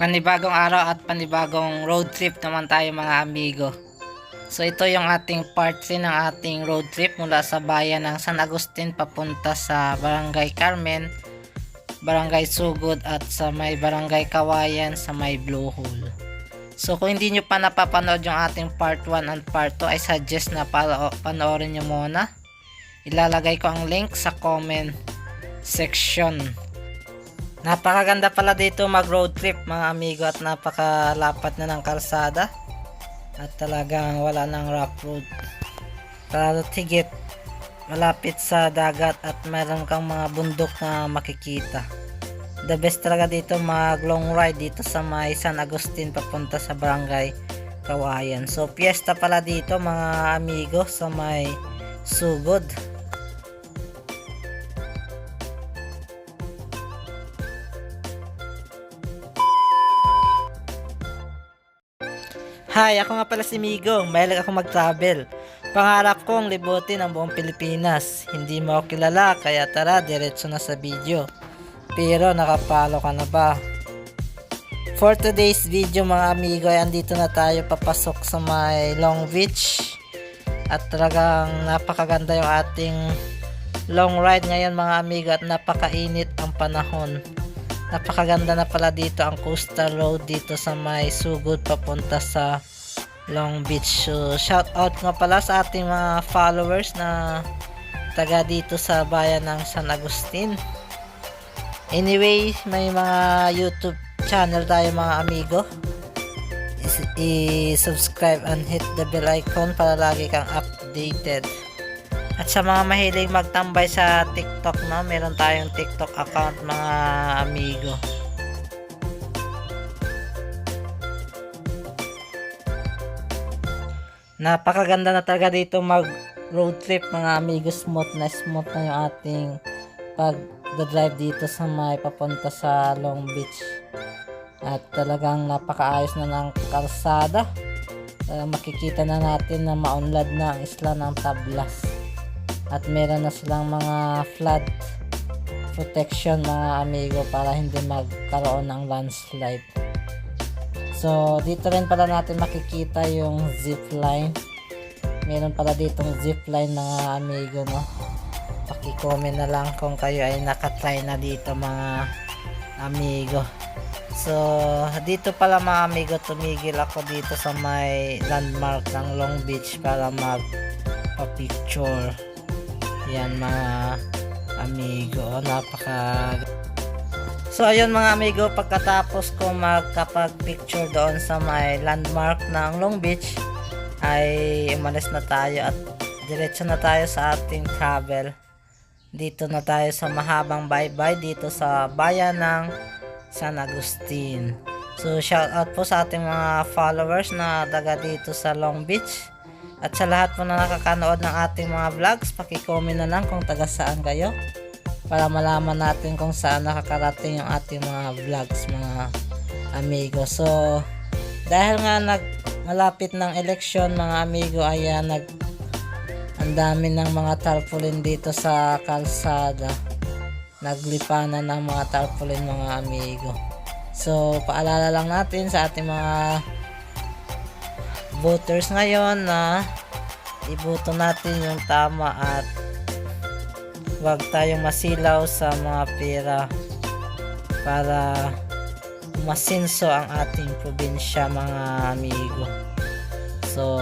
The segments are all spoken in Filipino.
Panibagong araw at panibagong road trip naman tayo mga amigo. So ito yung ating part 3 ng ating road trip mula sa bayan ng San Agustin papunta sa Barangay Carmen, Barangay Sugod at sa may Barangay Kawayan sa may Blue Hole. So kung hindi nyo pa napapanood yung ating part 1 and part 2 ay suggest na panoorin nyo muna. Ilalagay ko ang link sa comment section. Napakaganda pala dito mag road trip mga amigo at napakalapat na ng kalsada. At talagang wala ng rough road. Pero tigit malapit sa dagat at meron kang mga bundok na makikita. The best talaga dito mag long ride dito sa may San Agustin papunta sa barangay Kawayan. So piyesta pala dito mga amigo sa may Sugod. Hi, ako nga pala si Migo. Mahilig ako mag-travel. Pangarap kong libutin ang buong Pilipinas. Hindi mo ako kilala, kaya tara, diretso na sa video. Pero nakapalo ka na ba? For today's video mga amigo, ay andito na tayo papasok sa may Long Beach. At talagang napakaganda yung ating long ride ngayon mga amigo at napakainit ang panahon. Napakaganda na pala dito ang coastal road dito sa may sugod papunta sa Long Beach. So, shout out nga pala sa ating mga followers na taga dito sa bayan ng San Agustin. Anyway, may mga YouTube channel tayo mga amigo. Is- I-subscribe and hit the bell icon para lagi kang updated. At sa mga mahilig magtambay sa TikTok, no, meron tayong TikTok account mga amigo. Napakaganda na talaga dito mag road trip mga amigo. Smooth na smooth na yung ating pag drive dito sa may papunta sa Long Beach. At talagang napakaayos na ng kalsada. Uh, makikita na natin na maunlad na ang isla ng Tablas at meron na silang mga flood protection mga amigo para hindi magkaroon ng landslide. So dito rin pala natin makikita yung zip line. Meron pala ditong zip line mga amigo no? Pakicomment na lang kung kayo ay nakatry na dito mga amigo. So dito pala mga amigo tumigil ako dito sa may landmark ng Long Beach para mag pa-picture yan mga amigo, napaka So ayun mga amigo, pagkatapos ko magkapag-picture doon sa may landmark ng Long Beach ay umalis na tayo at diretso na tayo sa ating travel. Dito na tayo sa mahabang baybay dito sa bayan ng San Agustin. So shout out po sa ating mga followers na taga dito sa Long Beach. At sa lahat po na nakakanood ng ating mga vlogs, pakicomment na lang kung taga saan kayo para malaman natin kung saan nakakarating yung ating mga vlogs mga amigo. So, dahil nga nag malapit ng eleksyon mga amigo ay uh, nag ang dami ng mga tarpaulin dito sa kalsada. Naglipanan ng mga tarpaulin mga amigo. So, paalala lang natin sa ating mga voters ngayon na iboto natin yung tama at wag tayong masilaw sa mga pera para masinso ang ating probinsya mga amigo. So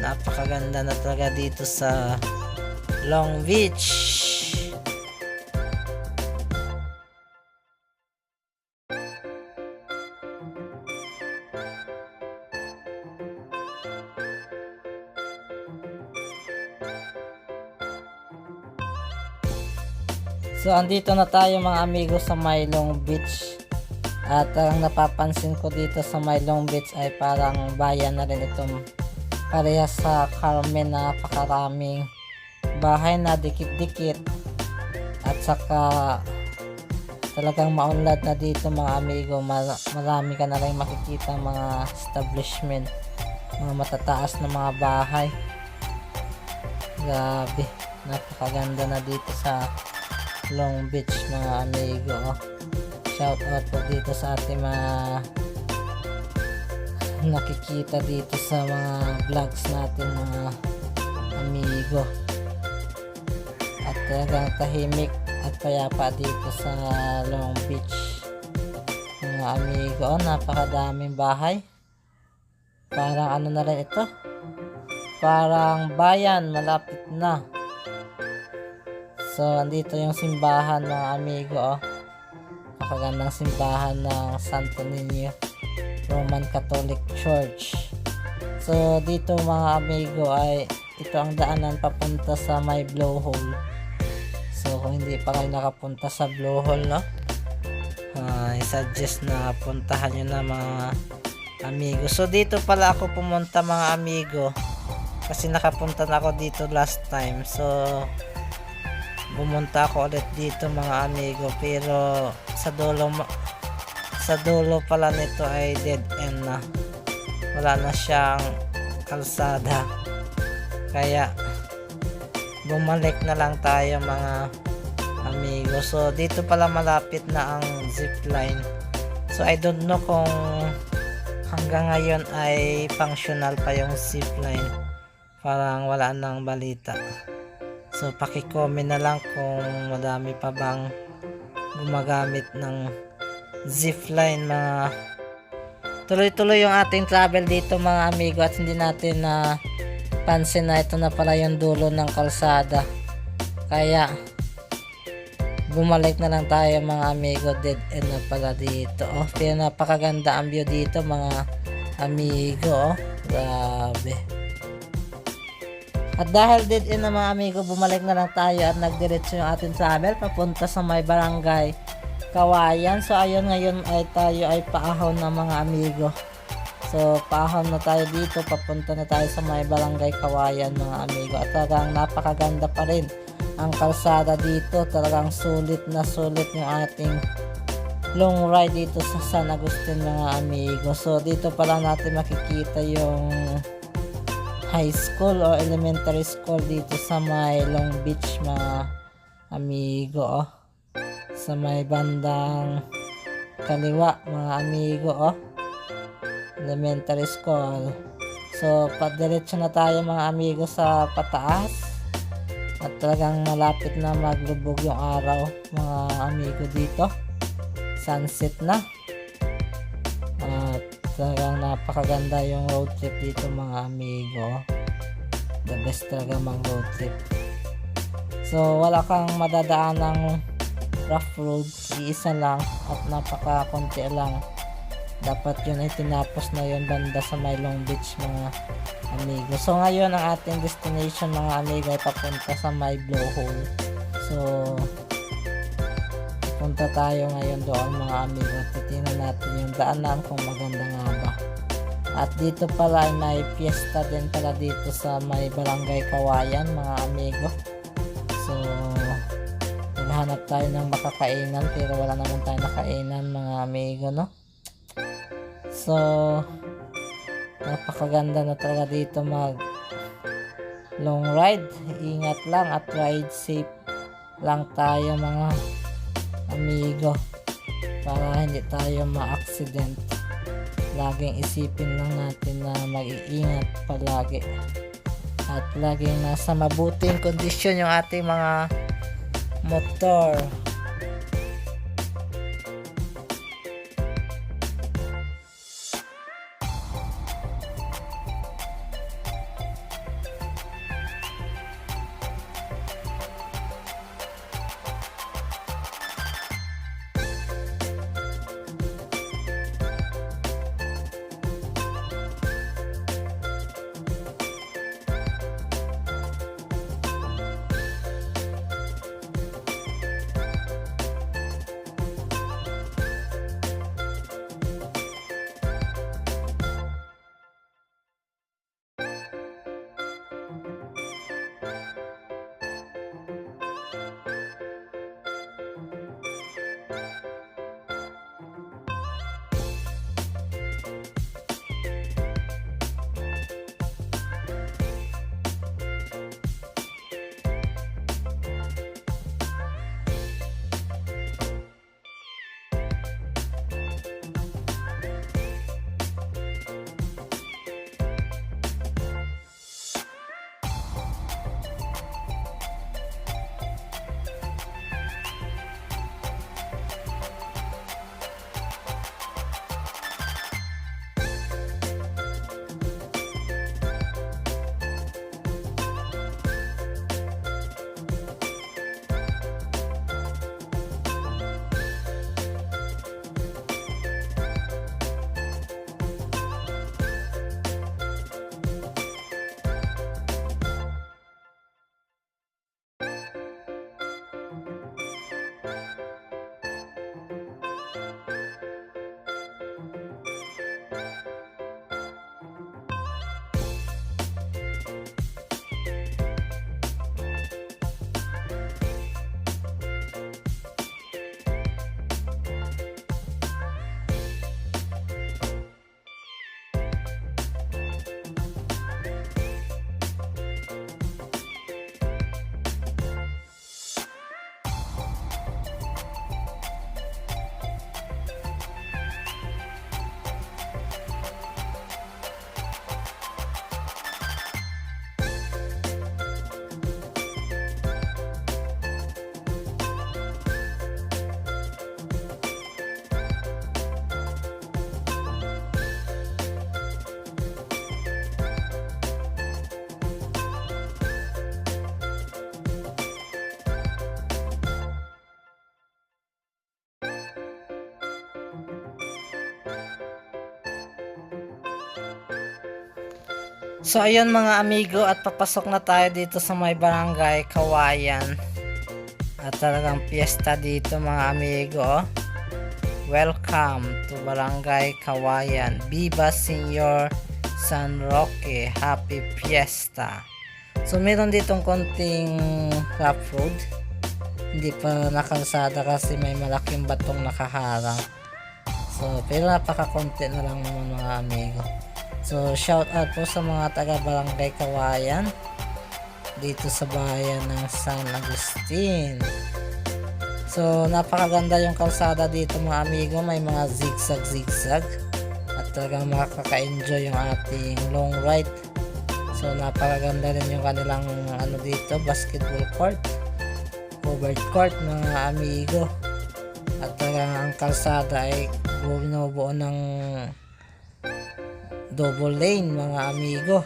napakaganda na talaga dito sa Long Beach So andito na tayo mga amigo sa Mailong Beach. At ang napapansin ko dito sa Mailong Beach ay parang bayan na rin itong parehas sa Carmen na napakaraming bahay na dikit-dikit. At saka talagang maunlad na dito mga amigo. Mar- marami ka na rin makikita mga establishment. Mga matataas na mga bahay. Grabe. Napakaganda na dito sa Long Beach mga amigo. shout out po dito sa ating mga nakikita dito sa mga vlogs natin mga amigo. At talagang tahimik at payapa dito sa Long Beach mga amigo. Napakadaming bahay. Parang ano na rin ito? Parang bayan malapit na so andito yung simbahan mga amigo oh. Napakagandang simbahan ng Santo Niño Roman Catholic Church. So dito mga amigo ay ito ang daanan papunta sa may blowhole so kung hindi pa kayo nakapunta sa blowhole no uh, suggest na puntahan nyo na mga amigo. So dito pala ako pumunta mga amigo kasi nakapunta na ako dito last time. So bumunta ako ulit dito mga amigo. Pero sa dulo sa dulo pala nito ay dead end na. Wala na siyang kalsada. Kaya bumalik na lang tayo mga amigo. So dito pala malapit na ang zip line. So I don't know kung hanggang ngayon ay functional pa yung zip line. Parang wala nang balita so pakicomment na lang kung madami pa bang gumagamit ng zip line mga tuloy-tuloy yung ating travel dito mga amigo at hindi natin na pansin na ito na pala yung dulo ng kalsada. Kaya bumalik na lang tayo mga amigo dead end na pala dito. Oh pero napakaganda ang view dito mga amigo. Oh grabe at dahil dead end na mga amigo bumalik na lang tayo at nagdiretso yung ating travel papunta sa may barangay Kawayan so ayun ngayon ay tayo ay paahon na mga amigo So, paahon na tayo dito. Papunta na tayo sa may barangay Kawayan, mga amigo. At talagang napakaganda pa rin ang kalsada dito. Talagang sulit na sulit yung ating long ride dito sa San Agustin, mga amigo. So, dito pala natin makikita yung high school o elementary school dito sa may Long Beach, mga amigo. Oh. Sa may bandang kaliwa, mga amigo. Oh elementary school. So, padiretso na tayo mga amigo sa pataas. At talagang malapit na maglubog yung araw mga amigo dito. Sunset na. Talagang napakaganda yung road trip dito mga amigo. The best talaga mang road trip. So, wala kang madadaan ng rough road. Iisa lang at napaka-konti lang dapat yun ay tinapos na yun banda sa may Long Beach mga amigo so ngayon ang ating destination mga amigo ay papunta sa may blowhole so punta tayo ngayon doon mga amigo. Titingnan natin yung daanan kung maganda nga ba. At dito pala ay may fiesta din pala dito sa may barangay Kawayan mga amigo. So naghanap tayo ng makakainan pero wala naman tayo nakainan mga amigo no? So, napakaganda na talaga dito mag long ride. Ingat lang at ride safe lang tayo mga amigo para hindi tayo ma-accident. Laging isipin lang natin na mag-iingat palagi at laging nasa mabuting kondisyon yung ating mga motor. So ayun mga amigo at papasok na tayo dito sa may barangay Kawayan. At talagang piyesta dito mga amigo. oh. Welcome to Barangay Kawayan. Viva Senior San Roque. Happy Fiesta. So meron ditong konting rough road. Hindi pa nakalsada kasi may malaking batong nakaharang. So pero napaka-konti na lang mga amigo. So shout out po sa mga taga Barangay Kawayan dito sa bayan ng San Agustin. So, napakaganda yung kalsada dito mga amigo. May mga zigzag-zigzag. At talagang makaka-enjoy yung ating long ride. So, napakaganda rin yung kanilang ano dito, basketball court. Covered court mga amigo. At talagang ang kalsada ay binubuo ng double lane mga amigo.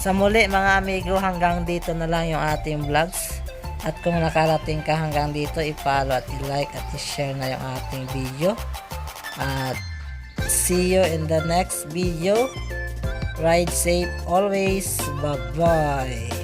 Sa muli mga amigo, hanggang dito na lang yung ating vlogs. At kung nakarating ka hanggang dito, i-follow at i-like at i-share na yung ating video. At see you in the next video. Ride safe always. Bye-bye.